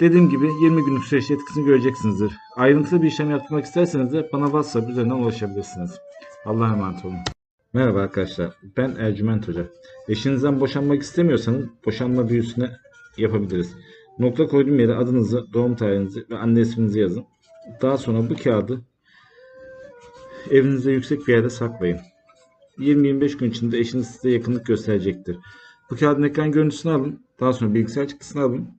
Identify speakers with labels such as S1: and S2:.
S1: Dediğim gibi 20 günlük süreçte etkisini göreceksinizdir. Ayrıntılı bir işlem yaptırmak isterseniz de bana WhatsApp üzerinden ulaşabilirsiniz. Allah'a emanet olun. Merhaba arkadaşlar, ben Ercüment Hoca. Eşinizden boşanmak istemiyorsanız boşanma büyüsüne yapabiliriz. Nokta koyduğum yere adınızı, doğum tarihinizi ve anne isminizi yazın. Daha sonra bu kağıdı evinizde yüksek bir yerde saklayın. 20-25 gün içinde eşiniz size yakınlık gösterecektir. Bu kağıdın ekran görüntüsünü alın. Daha sonra bilgisayar çıktısını alın.